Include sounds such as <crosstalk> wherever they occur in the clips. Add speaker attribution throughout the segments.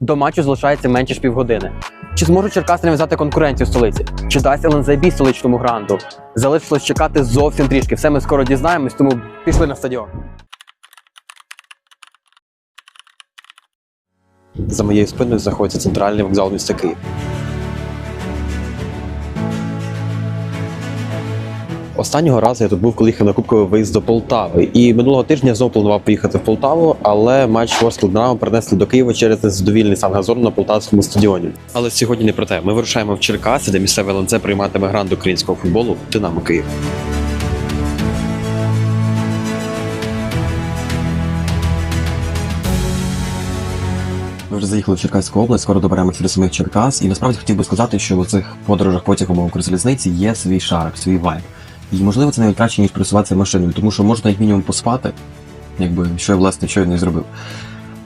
Speaker 1: До матчу залишається менше ніж півгодини. Чи зможуть Черкаси нав'язати конкуренцію в столиці? Чи дасть ЛНЗБ столичному гранду? Залишилось чекати зовсім трішки. Все ми скоро дізнаємось, тому пішли на стадіон. За моєю спиною знаходиться центральний вокзал міста Київ. Останнього разу я тут був, коли їхав на кубковий виїзд до Полтави. І минулого тижня знову планував поїхати в Полтаву, але матч Ворскл Динамо перенесли до Києва через незадовільний стан газону на полтавському стадіоні. Але сьогодні не про те. Ми вирушаємо в Черкаси, де місцеве ЛНЦ прийматиме грант українського футболу Динамо Київ. Ми вже заїхали в Черкаську область, скоро доберемося до самих Черкас. І насправді хотів би сказати, що в цих подорожах потягом Укрзалізниці є свій шарк, свій вайб. І можливо це навіть краще, ніж пересуватися машиною, тому що можна як мінімум поспати, якби що я власне щойно і зробив.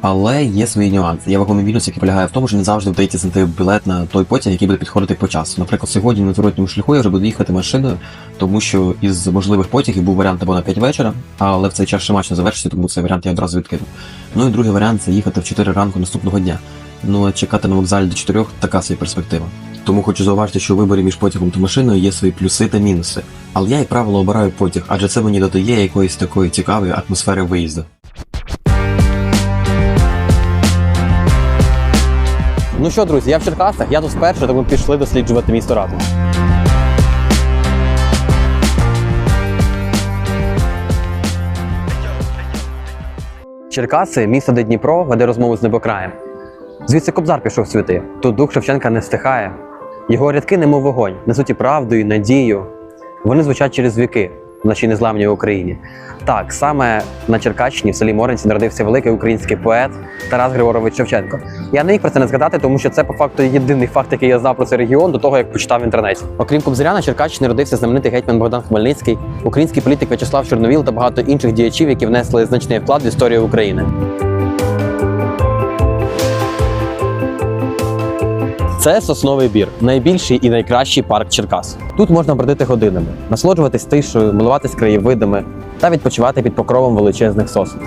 Speaker 1: Але є свої нюанси. Є вагомий мінус, який полягає в тому, що не завжди вдається знайти білет на той потяг, який буде підходити по часу. Наприклад, сьогодні на зворотньому шляху я вже буду їхати машиною, тому що із можливих потягів був варіант або на 5 вечора, але в цей час ще матч не завершиться, тому цей варіант я одразу відкинув. Ну і другий варіант це їхати в 4 ранку наступного дня. Ну а чекати на вокзалі до 4 така собі перспектива. Тому хочу зауважити, що у виборі між потягом та машиною є свої плюси та мінуси. Але я, як правило, обираю потяг, адже це мені додає якоїсь такої цікавої атмосфери виїзду. Ну що, друзі, я в Черкасах, я тут вперше, тому пішли досліджувати місто разом. Черкаси місто, де Дніпро веде розмову з небокраєм. Звідси Кобзар пішов світи. Тут дух Шевченка не стихає. Його рядки, немов вогонь, несуть і правду, і надію. Вони звучать через віки в нашій незламній Україні. Так, саме на Черкащині, в селі Моринці, народився великий український поет Тарас Григорович Шевченко. Я не міг про це не згадати, тому що це по факту єдиний факт, який я знав про цей регіон до того, як почитав в інтернеті. Окрім Кобзаря, на Черкащині родився знаменитий гетьман Богдан Хмельницький, український політик В'ячеслав Чорновіл та багато інших діячів, які внесли значний вклад в історію України. Це сосновий бір, найбільший і найкращий парк Черкас. Тут можна бродити годинами, насолоджуватись тишою, милуватись краєвидами та відпочивати під покровом величезних сосен.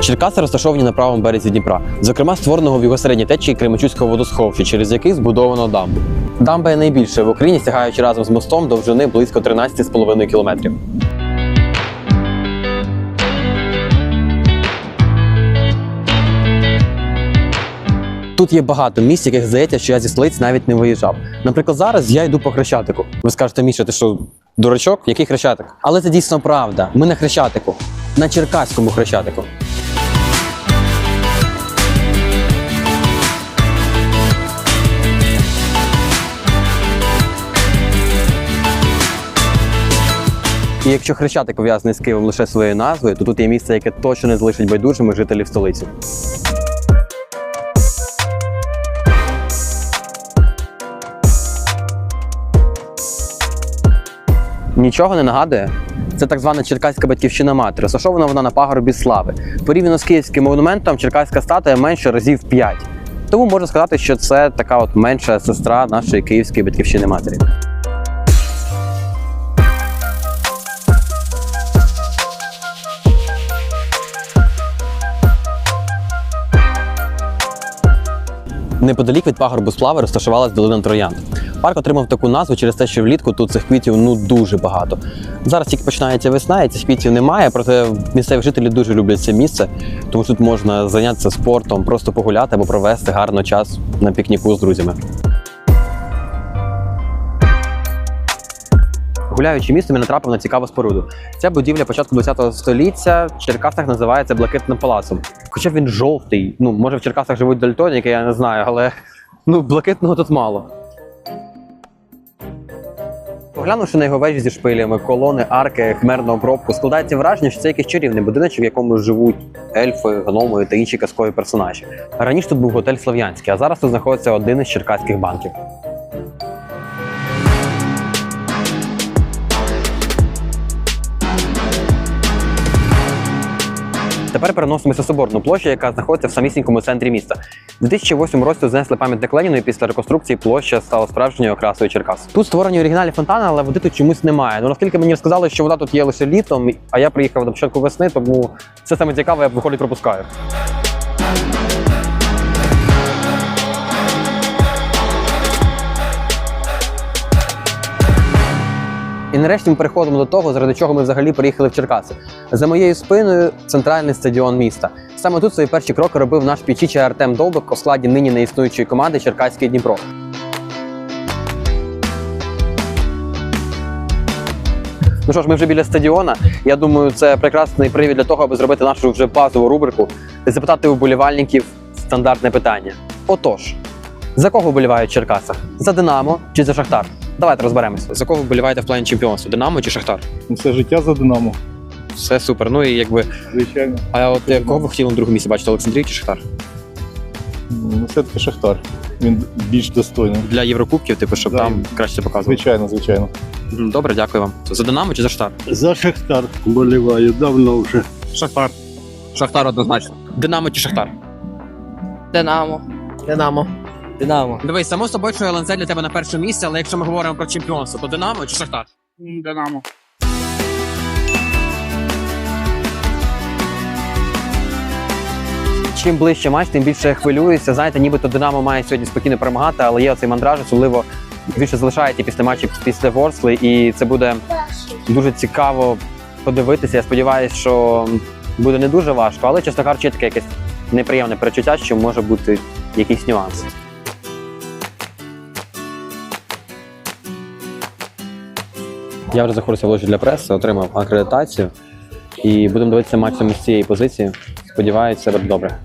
Speaker 1: Черкаси розташовані на правому березі Дніпра, зокрема створеного в його середній течії Кременчуцького водосховища, через який збудовано дамбу. Дамба є найбільшою в Україні, сягаючи разом з мостом довжини близько 13,5 кілометрів. Тут є багато місць, яких здається, що я зі столиць навіть не виїжджав. Наприклад, зараз я йду по хрещатику. Ви скажете, Міша, ти що, дурачок? Який хрещатик? Але це дійсно правда. Ми на хрещатику, на черкаському хрещатику. І якщо хрещатик пов'язаний з Києвом лише своєю назвою, то тут є місце, яке точно не залишить байдужими жителів столиці. Нічого не нагадує. Це так звана черкаська батьківщина матері. Розташована вона на пагорбі слави. Порівняно з київським монументом, черкаська статуя менше разів 5. Тому можна сказати, що це така от менша сестра нашої київської батьківщини матері. Неподалік від пагорбу слави розташувалась долина Троянд. Парк отримав таку назву через те, що влітку тут цих квітів ну дуже багато. Зараз тільки починається весна, і цих квітів немає, проте місцеві жителі дуже люблять це місце, тому що тут можна зайнятися спортом, просто погуляти або провести гарно час на пікніку з друзями. Гуляючи містом, я натрапив на цікаву споруду. Ця будівля початку ХХ століття в Черкасах називається Блакитним палацом. Хоча він жовтий. Ну, може в Черкасах живуть дальтоніки, я не знаю, але ну, блакитного тут мало. Поглянувши на його вежі зі шпилями, колони, арки, хмерну обробку, складається враження, що це якийсь чарівний будиночок, в якому живуть ельфи, гноми та інші казкові персонажі. Раніше тут був готель Слов'янський, а зараз тут знаходиться один із черкаських банків. Тепер переносимося в Соборну площу, яка знаходиться в самісінькому центрі міста. У 2008 році знесли пам'ятник Леніну і після реконструкції площа стала справжньою окрасою Черкас. Тут створені оригінальні фонтани, але води тут чомусь немає. Ну наскільки мені сказали, що вода тут є лише літом, а я приїхав на початку весни, тому це саме цікаве, я виходить пропускаю. І нарешті ми переходимо до того, заради чого ми взагалі приїхали в Черкаси. За моєю спиною центральний стадіон міста. Саме тут свої перші кроки робив наш пічіча Артем Довбик у складі нині неіснуючої команди Черкаський Дніпро. Ну що ж, ми вже біля стадіона. Я думаю, це прекрасний привід для того, аби зробити нашу вже базову рубрику і запитати у болівальників стандартне питання. Отож, за кого вболівають в? За Динамо чи за Шахтар? Давайте розберемося. За кого вболіваєте в плані чемпіонства? Динамо чи Шахтар?
Speaker 2: Все життя за Динамо,
Speaker 1: Все супер. Ну і якби.
Speaker 2: звичайно.
Speaker 1: А от е, кого ви хотіли на другому місці бачити? Олександрію чи Шахтар?
Speaker 2: Ну, все-таки Шахтар. Він більш достойний.
Speaker 1: Для Єврокубків, типу, щоб
Speaker 2: Да.
Speaker 1: там краще показувати.
Speaker 2: Звичайно, звичайно.
Speaker 1: Добре, дякую вам. За Динамо чи за Шахтар?
Speaker 3: За Шахтар боліваю давно вже.
Speaker 1: Шахтар. Шахтар однозначно. Динамо чи Шахтар?
Speaker 4: Динамо.
Speaker 5: Динамо.
Speaker 4: Динамо.
Speaker 1: Дивись, само собою, що ЛНЗ для тебе на першому місці, але якщо ми говоримо про чемпіонство, то Динамо чи Шахтар?
Speaker 4: Динамо.
Speaker 1: Чим ближче матч, тим більше хвилююся. Знаєте, нібито Динамо має сьогодні спокійно перемагати, але є оцей мандраж, особливо більше залишається після матчів після Ворсли, і це буде дуже цікаво подивитися. Я сподіваюся, що буде не дуже важко, але чесно кажучи, таке якесь неприємне перечуття, що може бути якийсь нюанс. Я вже заходився в ложі для преси, отримав акредитацію і будемо дивитися максимум з цієї позиції. Сподіваюся, все буде добре.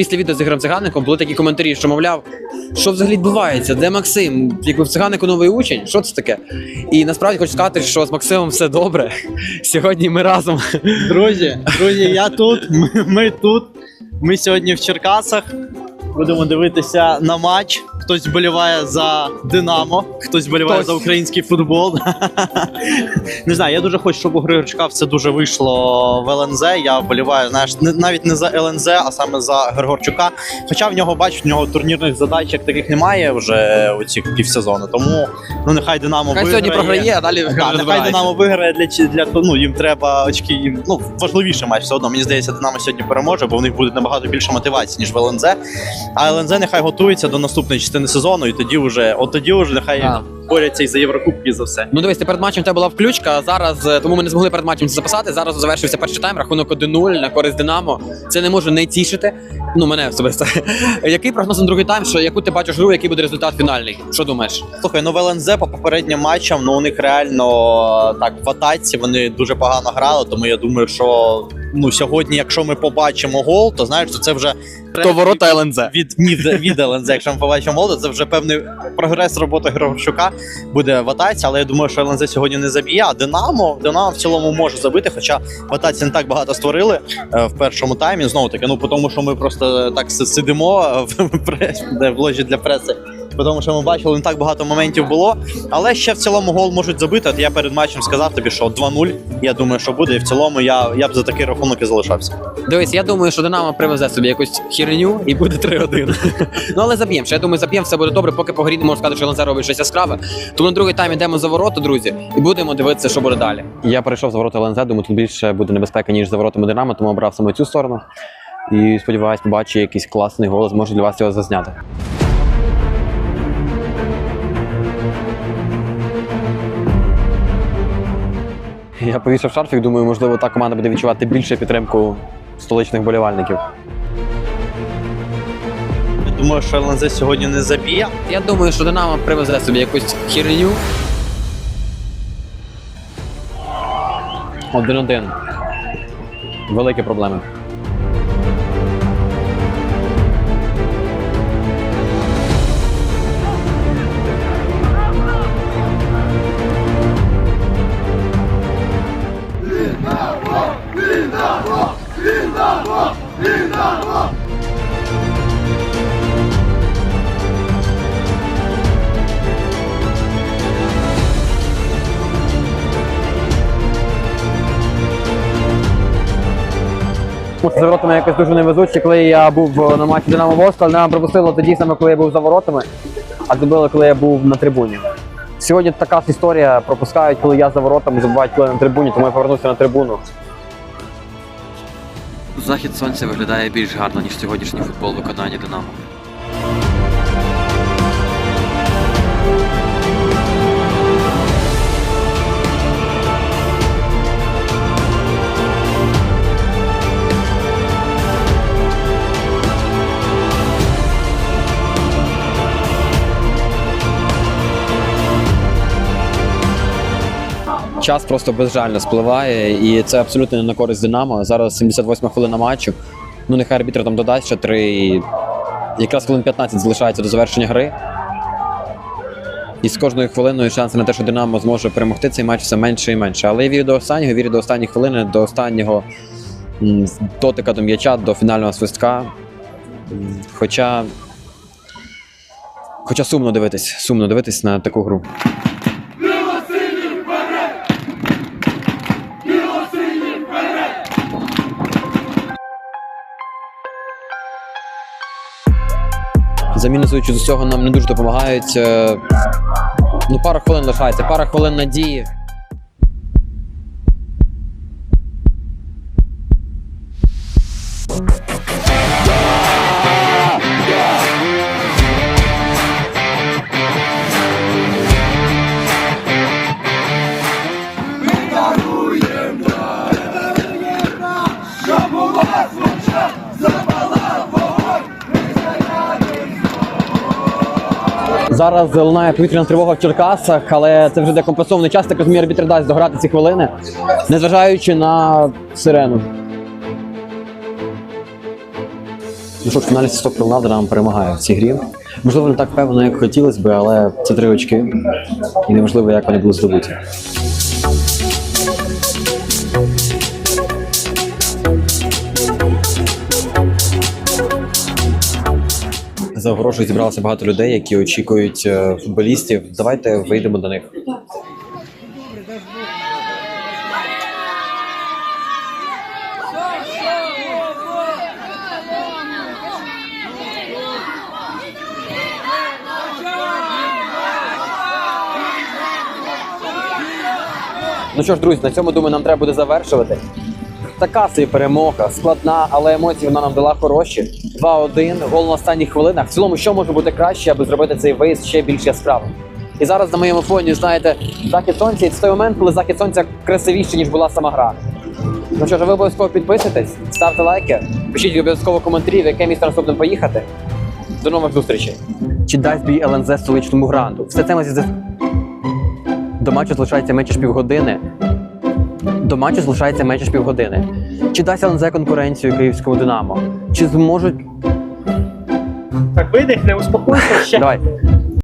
Speaker 1: Після відео з Ігорем Цигаником були такі коментарі, що мовляв, що взагалі відбувається, де Максим? Якби в циганику новий учень, що це таке? І насправді хочу сказати, що з Максимом все добре. <laughs> Сьогодні ми разом.
Speaker 5: Друзі, друзі, я тут, ми, ми тут. Ми сьогодні в Черкасах. Будемо дивитися на матч. Хтось вболіває за Динамо, хтось вболіває
Speaker 1: Хтось.
Speaker 5: за український футбол. <laughs> не знаю, я дуже хочу, щоб у Григорчука все дуже вийшло в ЛНЗ. Я вболіваю, знаєш, навіть не за ЛНЗ, а саме за Григорчука. Хоча в нього бачу, в нього турнірних задач як таких немає вже у ці півсезону. Тому ну нехай Динамо
Speaker 1: Хай
Speaker 5: виграє.
Speaker 1: сьогодні програє, а далі
Speaker 5: Так, нехай. Динамо виграє для, для ну їм треба очки. Їм ну важливіше матч все одно. Мені здається, Динамо сьогодні переможе, бо в них буде набагато більше мотивації ніж в ЛНЗ. А ЛНЗ нехай готується до наступної частини сезону, і тоді вже, от тоді вже нехай
Speaker 1: Так.
Speaker 5: борються і за Єврокубки, і за все.
Speaker 1: Ну дивись, ти перед матчем в тебе була включка, а зараз е, тому ми не змогли перед матчем це записати. Зараз завершився перший тайм, рахунок 1-0 на користь Динамо. Це не може не тішити. Ну мене особисто. <laughs> Який прогноз на другий тайм? Що яку ти бачиш гру, який буде результат фінальний? Що думаєш?
Speaker 5: Слухай, ну в ЛНЗ по попереднім матчам, ну у них реально так в атаці вони дуже погано грали. Тому я думаю, що ну сьогодні, якщо ми побачимо гол, то знаєш, то це вже
Speaker 1: То ворота ЛНЗ.
Speaker 5: від від, від ЛНЗ, якщо ми побачимо гол, то це вже певний прогрес роботи Григорчука буде в атаці. Але я думаю, що ЛНЗ сьогодні не заб'є. А Динамо Динамо в цілому може забити, хоча в атаці не так багато створили е, в першому таймі. Знову таки, ну тому, що ми просто так сидимо в, <laughs> в ложі для преси. По тому, що ми бачили, не так багато моментів було. Але ще в цілому гол можуть забити. От я перед матчем сказав тобі, що 2-0. Я думаю, що буде. І в цілому я, я б за такий рахунок і залишався.
Speaker 1: Дивись, я думаю, що Динамо привезе собі якусь херню і буде 3-1. <laughs> ну але заб'ємо. Ще я думаю, заб'ємо, все буде добре, поки по грі не можу сказати, що ЛНЗ робить щось яскраве. Тому на другий тайм йдемо за ворота, друзі, і будемо дивитися, що буде далі. Я перейшов за ворота ЛНЗ, думаю, тут більше буде небезпека, ніж за воротами Динамо, тому обрав саме цю сторону. І сподіваюсь, побачу якийсь класний голос, зможу для вас його зазняти. Я повісив шарфік, думаю, можливо, та команда буде відчувати більше підтримку столичних болівальників.
Speaker 5: Я думаю, що ЛНЗ сьогодні не заб'є.
Speaker 1: Я думаю, що Динамо привезе собі якусь херню. Один-один. Великі проблеми. За воротами якось дуже невезуче, коли я був на матчі Динамо Ворскла, нам пропустило тоді саме, коли я був за воротами, а забили, коли я був на трибуні. Сьогодні така ж історія пропускають, коли я за воротами, забувають, коли я на трибуні, тому я повернувся на трибуну. Захід сонця виглядає більш гарно, ніж сьогоднішній футбол виконання Динамо. Час просто безжально спливає, і це абсолютно не на користь Динамо. Зараз 78 хвилина матчу. Ну, нехай арбітр там додасть ще три. і Якраз хвилин 15 залишається до завершення гри. І з кожною хвилиною шанси на те, що Динамо зможе перемогти цей матч все менше і менше. Але я вірю до останнього, вірю до останньої хвилини, до останнього дотика до м'яча, до фінального свистка. Хоча. Хоча сумно дивитись, сумно дивитись на таку гру. Замінусуючи до цього нам не дуже допомагають. Е, Ну, пара хвилин лишається, пара хвилин надії. Зараз лунає повітряна тривога в Черкасах, але це вже декомпенсований час, так розумію, арбітр дасть дограти ці хвилини, незважаючи на сирену. Ну що ж, фіналі Свісток Роналдо нам перемагає в цій грі. Можливо, не так певно, як хотілося би, але це три очки. І неможливо, як вони були здобуті. За огорожею зібралося багато людей, які очікують е, футболістів. Давайте вийдемо до них. Ну що ж, друзі, на цьому думаю, нам треба буде завершувати. Така собі перемога, складна, але емоції вона нам дала хороші. 2-1, гол на останніх хвилинах. В цілому, що може бути краще, аби зробити цей виїзд ще більш яскравим. І зараз на моєму фоні, знаєте, захід сонця, і це той момент, коли захід сонця красивіше, ніж була сама гра. Ну що ж, ви обов'язково підписуйтесь, ставте лайки, пишіть обов'язково коментарі, в яке місто наступним поїхати. До нових зустрічей. Чи дасть бій ЛНЗ столичному гранту? Все це ми зі- до матчу залишається менше півгодини. До матчу залишається менше ж півгодини. Чи дасть ЛНЗ конкуренцію київському Динамо? Чи зможуть.
Speaker 6: Так видихне, успокойся ще.
Speaker 1: Давай.